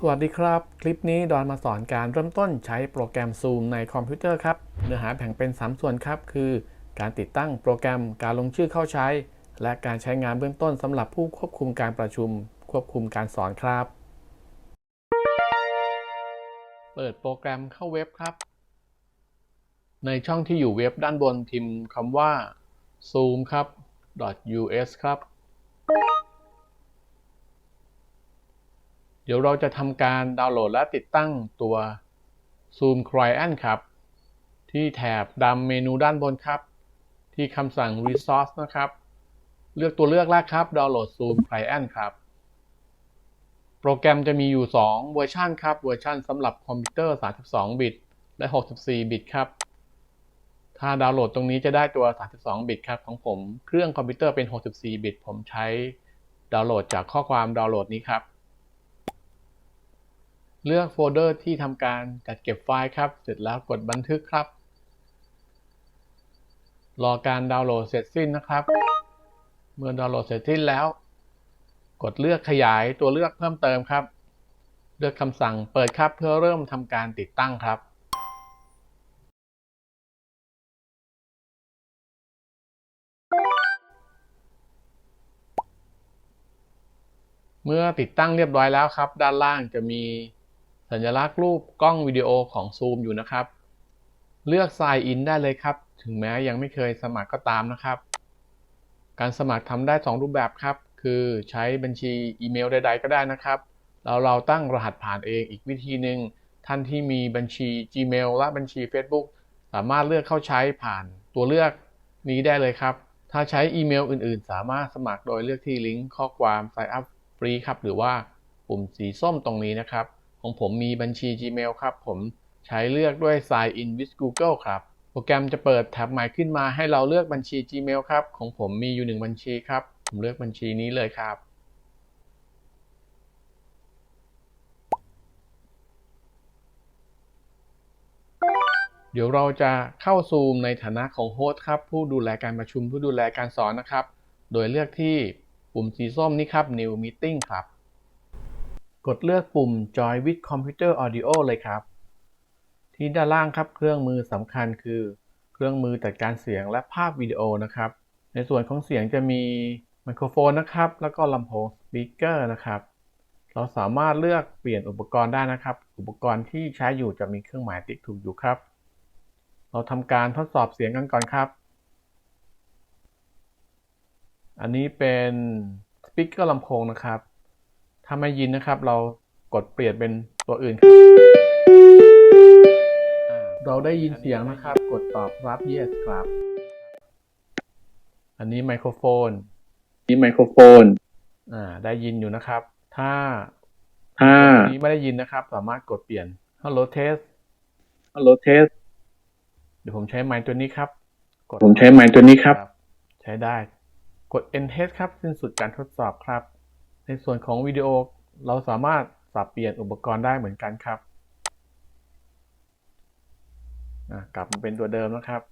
สวัสดีครับ คลิปนี้ดอนมาสอนการเริ่มต้นใช้โปรแกรม Zoom ในคอมพิวเตอร์ครับ เนื้อหาแบ่งเป็น 3 ส่วนครับ คือ การติดตั้งโปรแกรมการลงชื่อเข้าใช้ และการใช้งานเบื้องต้นสำหรับผู้ควบคุมการประชุม ควบคุมการสอนครับ เปิดโปรแกรมเข้าเว็บครับ ในช่องที่อยู่เว็บด้านบนพิมพ์คำว่า zoom ครับ .us ครับ เดี๋ยวเราจะทำการดาวน์โหลดและติดตั้งตัว Zoom Client ครับ ที่แถบดำเมนูด้านบนครับ ที่คำสั่ง Resource นะครับ เลือกตัวเลือกแรกครับ ดาวน์โหลด Zoom Client ครับ โปรแกรมจะมีอยู่ 2 เวอร์ชันครับ เวอร์ชันสำหรับคอมพิวเตอร์ 32 บิต และ 64 บิตครับ ถ้าดาวน์โหลดตรงนี้จะได้ตัว 32 บิตครับของผม เครื่องคอมพิวเตอร์เป็น 64 บิต ผมใช้ดาวน์โหลดจากข้อความดาวน์โหลดนี้ครับ เลือกโฟลเดอร์ที่ทำการจัดเก็บไฟล์ครับ เสร็จแล้วกดบันทึกครับ รอการดาวน์โหลดเสร็จสิ้นนะครับ เมื่อดาวน์โหลดเสร็จสิ้นแล้ว กดเลือกขยายตัวเลือกเพิ่มเติมครับ เลือกคำสั่งเปิดครับเพื่อเริ่มทำการติดตั้งครับเมื่อติดตั้งเรียบร้อยแล้วครับ ด้านล่างจะมี สัญลักษณ์รูปกล้องวิดีโอของ Zoom อยู่นะครับ เลือก Sign In ได้เลยครับ ถึงแม้ยังไม่เคยสมัครก็ตามนะครับ การสมัครทำได้ 2 รูปแบบครับ คือใช้บัญชีอีเมลใด ๆ ก็ได้นะครับแล้วเราตั้งรหัสผ่านเองอีกวิธีหนึ่งท่านที่มีบัญชี Gmail และบัญชี Facebook สามารถเลือกเข้าใช้ผ่านตัวเลือกนี้ได้เลยครับ ถ้าใช้อีเมลอื่นๆ สามารถสมัครโดยเลือกที่ลิงก์ข้อความ Sign Up ฟรีครับ หรือว่าปุ่มสีส้มตรงนี้นะครับ ของผมมีบัญชี Gmail ครับ ผมใช้เลือกด้วย Sign In with Google ครับ โปรแกรมจะเปิดแท็บใหม่ขึ้นมาให้เราเลือกบัญชี Gmail ครับ ของผมมีอยู่หนึ่งบัญชีครับ ผมเลือกบัญชีนี้เลยครับเดี๋ยวเราจะเข้าซูมในฐานะของโฮสต์ครับ ผู้ดูแลการประชุมผู้ดูแลการสอนนะครับ โดยเลือกที่ปุ่มสีส้มนี้ครับ New Meeting ครับ กดเลือกปุ่ม Join with Computer Audio เลยครับ ที่ด้านล่างครับเครื่องมือสำคัญคือ เครื่องมือจัดการเสียงและภาพวิดีโอนะครับ ในส่วนของเสียงจะมีไมโครโฟนนะครับ แล้วก็ลำโพงสปีกเกอร์นะครับ เราสามารถเลือกเปลี่ยนอุปกรณ์ได้นะครับ อุปกรณ์ที่ใช้อยู่จะมีเครื่องหมายติ๊กถูกอยู่ครับ เราทำการทดสอบเสียงกันก่อนครับ อันนี้เป็นสปีกเกอร์ลำโพงนะครับ ถ้าไม่ยินนะครับ เรากดเปลี่ยนเป็นตัวอื่นครับอ่าเราได้ยินเสียงนะครับ กดตอบรับ yes ครับ อันนี้ไมโครโฟน นี่ไมโครโฟน อ่า ได้ยินอยู่นะครับ ถ้า ถ้าอันนี้ไม่ได้ยินนะครับ สามารถกดเปลี่ยน Hello test Hello test เดี๋ยวผมใช้ไมค์ตัวนี้ครับกดผมใช้ไมค์ตัวนี้ครับ ใช้ได้ กด End test ครับ สิ้นสุดการทดสอบครับ ในส่วนของวิดีโอเราสามารถสับเปลี่ยนอุปกรณ์ได้เหมือนกันครับ กลับมาเป็นตัวเดิมนะครับ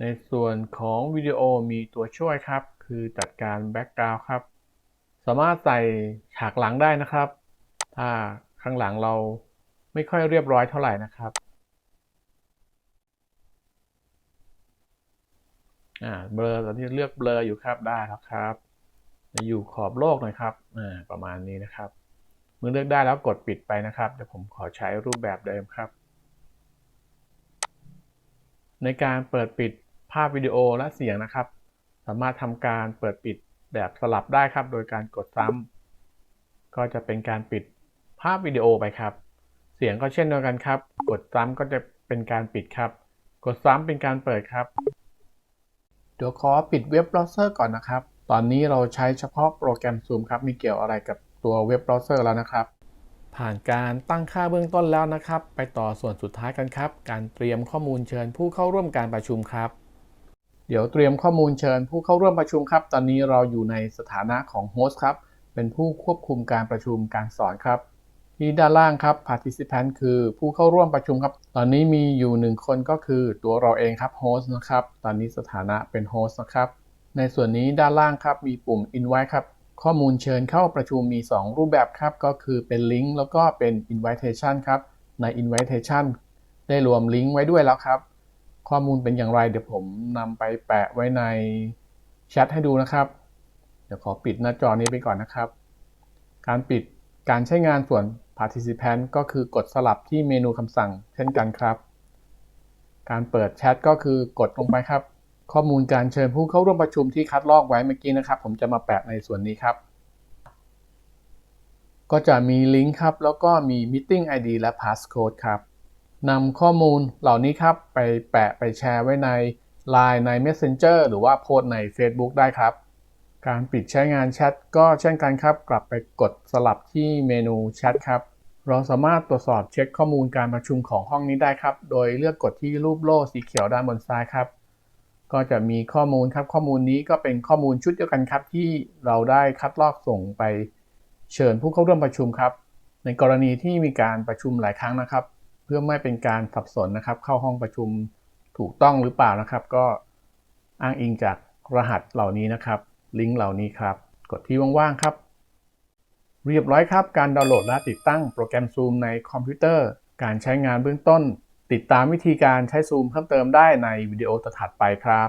ในส่วนของวิดีโอมีตัวช่วยครับ คือจัดการแบ็กกราวด์ครับ สามารถใส่ฉากหลังได้นะครับ ถ้าข้างหลังเราไม่ค่อยเรียบร้อยเท่าไหร่นะครับอ่าเบลอตอนที่เลือกเบลออยู่ครับได้แล้วครับ อยู่ขอบโลกหน่อยครับประมาณนี้นะครับ เมื่อเลือกได้แล้วกดปิดไปนะครับเดี๋ยวผมขอใช้รูปแบบเดิมครับ ในการเปิดปิดภาพวิดีโอและเสียงนะครับ สามารถทำการเปิดปิดแบบสลับได้ครับ โดยการกดซ้ำก็จะเป็นการปิดภาพวิดีโอไปครับ เสียงก็เช่นเดียวกันครับ กดซ้ำก็จะเป็นการปิดครับ กดซ้ำเป็นการเปิดครับ เดี๋ยวขอปิดเว็บเบราว์เซอร์ก่อนนะครับ ตอนนี้เราใช้เฉพาะโปรแกรม Zoom ครับมีเกี่ยวอะไรกับตัวเว็บเบราว์เซอร์แล้วนะครับ ผ่านการตั้งค่าเบื้องต้นแล้วนะครับ ไปต่อส่วนสุดท้ายกันครับ การเตรียมข้อมูลเชิญผู้เข้าร่วมการประชุมครับ เดี๋ยวเตรียมข้อมูลเชิญผู้เข้าร่วมประชุมครับ ตอนนี้เราอยู่ในสถานะของโฮสต์ครับ เป็นผู้ควบคุมการประชุมการสอนครับที่ด้านล่างครับ participant คือผู้เข้าร่วมประชุมครับ ตอนนี้มีอยู่หนึ่งคนก็คือตัวเราเองครับ host นะครับ ตอนนี้สถานะเป็น host นะครับ ในส่วนนี้ด้านล่างครับมีปุ่ม invite ครับ ข้อมูลเชิญเข้าประชุมมี 2 รูปแบบครับ ก็คือเป็นลิงก์แล้วก็เป็น invitation ครับ ใน invitation ได้รวมลิงก์ไว้ด้วยแล้วครับ ข้อมูลเป็นอย่างไรเดี๋ยวผมนำไปแปะไว้ในแชทให้ดูนะครับ เดี๋ยวขอปิดหน้าจอนี้ไปก่อนนะครับ การปิดการใช้งานส่วน participant ก็คือกดสลับที่เมนูคำสั่งเช่นกันครับ การเปิดแชทก็คือกดลงไปครับ ข้อมูลการเชิญผู้เข้าร่วมประชุมที่คัดลอกไว้เมื่อกี้นะครับ ผมจะมาแปะในส่วนนี้ครับ ก็จะมีลิงก์ครับ แล้วก็มี Meeting ID และ Passcode ครับนำข้อมูลเหล่านี้ครับ ไปแปะไปแชร์ไว้ใน Line ใน Messenger หรือว่าโพสใน Facebook ได้ครับ การปิดใช้งานแชทก็เช่นกันครับ กลับไปกดสลับที่เมนูแชทครับ เราสามารถตรวจสอบเช็คข้อมูลการประชุมของห้องนี้ได้ครับ โดยเลือกกดที่รูปโล่สีเขียวด้านบนซ้ายครับ ก็จะมีข้อมูลครับ ข้อมูลนี้ก็เป็นข้อมูลชุดเดียวกันครับ ที่เราได้คัดลอกส่งไปเชิญผู้เข้าร่วมประชุมครับ ในกรณีที่มีการประชุมหลายครั้งนะครับ เพื่อไม่เป็นการสับสนนะครับ เข้าห้องประชุมถูกต้องหรือเปล่านะครับ ก็อ้างอิงจากรหัสเหล่านี้นะครับ ลิงก์เหล่านี้ครับ กดที่ว่างๆครับ เรียบร้อยครับ การดาวน์โหลดและติดตั้งโปรแกรม Zoom ในคอมพิวเตอร์ การใช้งานเบื้องต้น ติดตามวิธีการใช้ซูมเพิ่มเติมได้ในวิดีโอต่อถัดไปครับ